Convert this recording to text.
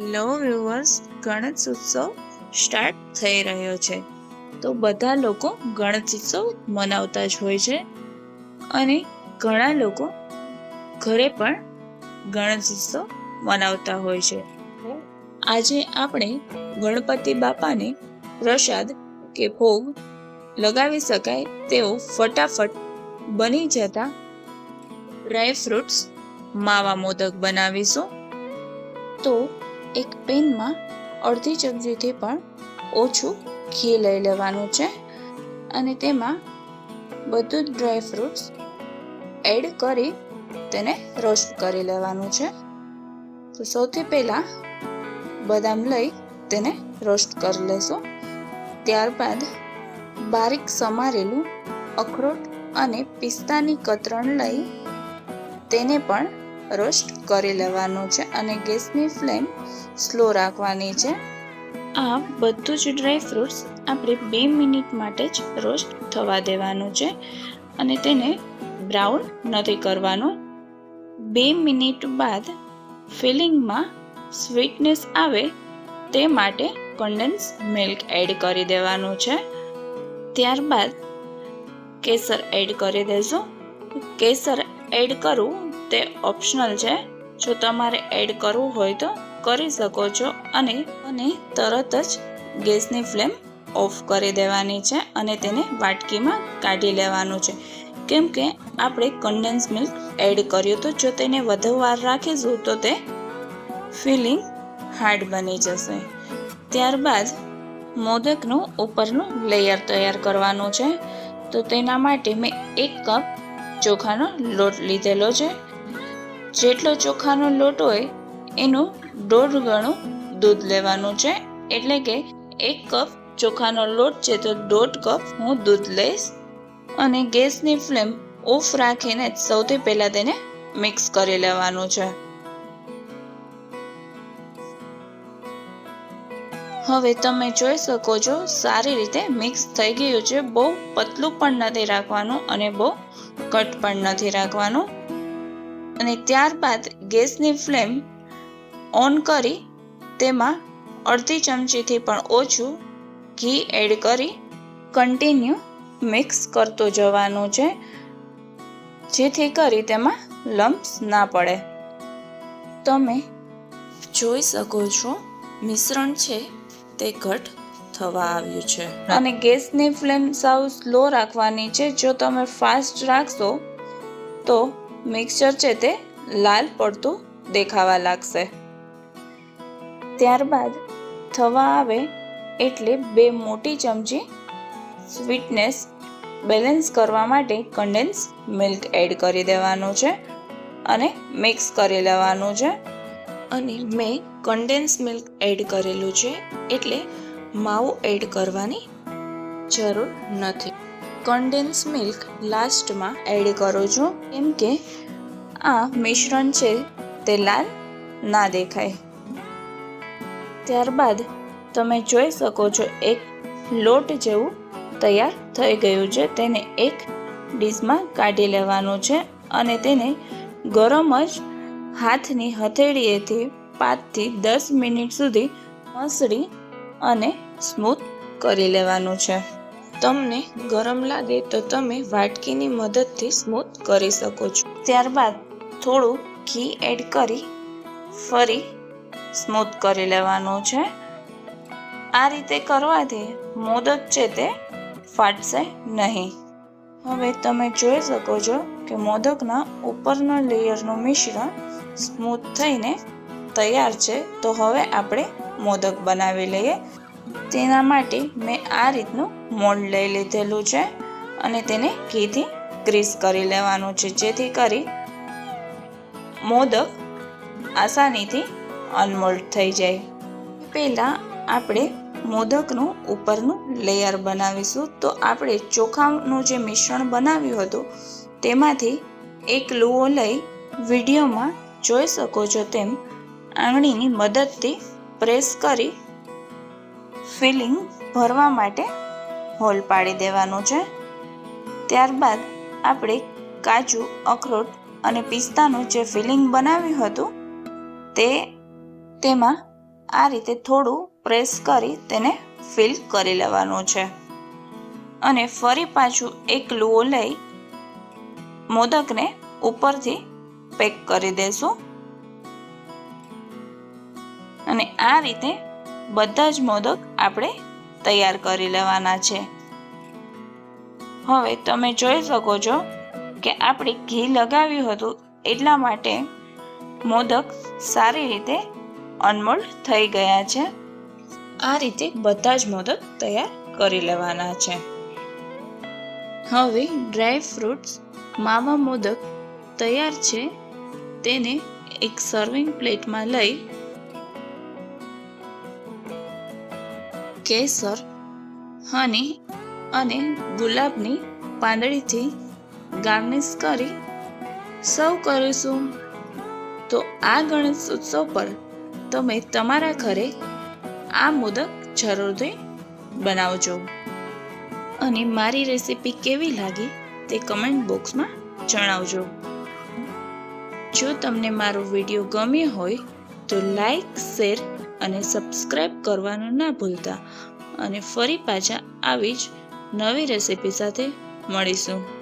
Hello viewers Ganesh ઉત્સવ start થઈ રહ્યો છે. તો બધા લોકો ગણેશ ઉત્સવ મનાવતા જ હોય છે. અને ઘણા લોકો ઘરે પણ ગણેશ ઉત્સવ મનાવતા હોય છે. આજે આપણે ગણપતિ બાપાને પ્રસાદ કે ભોગ લગાવી શકાય તેઓ ફટાફટ બની જતા ડ્રાય ફ્રૂટ્સ માવા મોદક બનાવીશું. તો એક પેનમાં અડધી ચમચીથી પણ ઓછું ઘી લઈ લેવાનું છે અને તેમાં બધું જ ડ્રાય ફ્રૂટ્સ એડ કરી તેને રોસ્ટ કરી લેવાનું છે. તો સૌથી પહેલાં બદામ લઈ તેને રોસ્ટ કરી લેશું. ત્યારબાદ બારીક સમારેલું અખરોટ અને પિસ્તાની કતરણ લઈ તેને પણ રોસ્ટ કરી લેવાનું છે અને ગેસની ફ્લેમ સ્લો રાખવાની છે. આ બધું જ ડ્રાય ફ્રૂટ્સ આપણે બે મિનિટ માટે જ રોસ્ટ થવા દેવાનું છે અને તેને બ્રાઉન નથી કરવાનું. બે મિનિટ બાદ ફિલિંગમાં સ્વીટનેસ આવે તે માટે કન્ડેન્સ મિલ્ક એડ કરી દેવાનું છે. ત્યારબાદ કેસર એડ કરી દેજો કેસર એડ કરવું તે ઓપ્શનલ છે. જો તમારે એડ કરવું હોય તો કરી શકો છો અને અને તરત જ ગેસની ફ્લેમ ઓફ કરી દેવાની છે અને તેને વાટકીમાં કાઢી લેવાનું છે. કેમ કે આપણે કન્ડેન્સ મિલ્ક એડ કર્યું તો જો તેને વધુ વાર રાખીશું તો તે ફિલિંગ હાર્ડ બની જશે. ત્યારબાદ મોદકનું ઉપરનું લેયર તૈયાર કરવાનું છે. તો તેના માટે મેં એક કપ ચોખાનો લોટ લીધેલો છે. જેટલો ચોખાનો લોટ હોય, એનું દોઢ ગણું દૂધ લેવાનું છે. એટલે કે એક કપ ચોખાનો લોટ છે તો દોઢ કપ હું દૂધ લઈશ અને ગેસની ફ્લેમ ઓફ રાખીને સૌથી પહેલાં તેને મિક્સ કરી લેવાનું છે. હવે તમે જોઈ શકો છો, સારી રીતે મિક્સ થઈ ગયું છે. બહુ પતલું પણ નથી રાખવાનું અને બહુ કટ પણ નથી રાખવાનું. અને ત્યારબાદ ગેસની ફ્લેમ ઓન કરી તેમાં અડધી ચમચીથી પણ ઓછું ઘી એડ કરી કન્ટિન્યુ મિક્સ કરતો જવાનું છે, જેથી કરી તેમાં લમ્પ્સ ના પડે. તમે જોઈ શકો છો મિશ્રણ છે તે ઘટ થવા આવ્યું છે. અને ગેસની ફ્લેમ સાવ સ્લો રાખવાની છે. જો તમે ફાસ્ટ રાખશો તો મિક્સચર છે તે લાલ પડતું દેખાવા લાગશે. ત્યારબાદ થવા આવે એટલે બે મોટી ચમચી સ્વીટનેસ બેલેન્સ કરવા માટે કન્ડેન્સ મિલ્ક એડ કરી દેવાનું છે અને મિક્સ કરી લેવાનું છે. અને મેં કન્ડેન્સ મિલ્ક એડ કરેલું છે એટલે માવું એડ કરવાની જરૂર નથી. કન્ડેન્સ મિલ્ક લાસ્ટમાં એડ કરું છું. કેમ કે આ મિશ્રણ છે તે લાલ ના દેખાય. ત્યારબાદ તમે જોઈ શકો છો એક લોટ જેવું તૈયાર થઈ ગયું છે. તેને એક ડીશમાં કાઢી લેવાનું છે અને તેને ગરમ જ હાથની હથેળીએથી પાંચથી દસ મિનિટ સુધી મસળી અને સ્મૂથ કરી લેવાનું છે. તમને ગરમ લાગે તો તમે વાટકીની મદદથી સ્મૂથ કરી શકો છો. ત્યારબાદ થોડું ઘી એડ કરી ફરી સ્મૂથ કરી લેવાનું છે. આ રીતે કરવાથી મોદક છે તે ફાટશે નહીં. હવે તમે જોઈ શકો છો કે મોદકના ઉપરના લેયરનું મિશ્રણ સ્મૂથ થઈને તૈયાર છે. તો હવે આપણે મોદક બનાવી લઈએ. તેના માટે મેં આ રીતનું મોલ્ડ લઈ લીધેલું છે અને તેને ઘીથી ગ્રીસ કરી લેવાનું છે. જેથી કરી મોદક આસાનીથી અનમોલ્ડ થઈ જાય. પહેલાં આપણે મોદકનું ઉપરનું લેયર બનાવીશું. તો આપણે ચોખાનું જે મિશ્રણ બનાવ્યું હતું, તેમાંથી એક લુઓ લઈ વિડીયોમાં જોઈ શકો છો તેમ આંગળીની મદદથી પ્રેસ કરી ફિલિંગ ભરવા માટે હોલ પાડી દેવાનું છે. ત્યારબાદ આપણે કાજુ, અખરોટ અને પિસ્તાનું જે ફિલિંગ બનાવ્યું હતું તે તેમાં આ રીતે થોડું પ્રેસ કરી તેને ફિલ કરી લેવાનું છે. અને ફરી પાછું એક લુઓ લઈ મોદકને ઉપરથી પેક કરી દેશું. અને આ રીતે બધા જ મોદક આપણે તૈયાર કરી લેવાના છે. હવે તમે જોઈ શકો છો કે આપણે ઘી લગાવ્યું હતું એટલા માટે મોદક સારી રીતે અનમોલ થઈ ગયા છે. આ રીતે બધા જ મોદક તૈયાર કરી લેવાના છે. હવે ડ્રાય ફ્રૂટ્સ માવા મોદક તૈયાર છે. તેને એક સર્વિંગ પ્લેટમાં લઈ કેસર, હની અને ગુલાબની પાંદડીથી ગાર્નિશ કરી સર્વ કરીશું. તો આ ગણેશ ઉત્સવ પર તમે તમારા ઘરે આ મોદક જરૂરથી બનાવજો. અને મારી રેસીપી કેવી લાગી તે કમેન્ટ બોક્સમાં જણાવજો. જો તમને મારો વીડિયો ગમ્યો હોય તો લાઈક શેર અને સબસ્ક્રાઈબ કરવાનું ના ભૂલતા. અને ફરી પાછા આવી જ નવી રેસીપી સાથે મળીશું.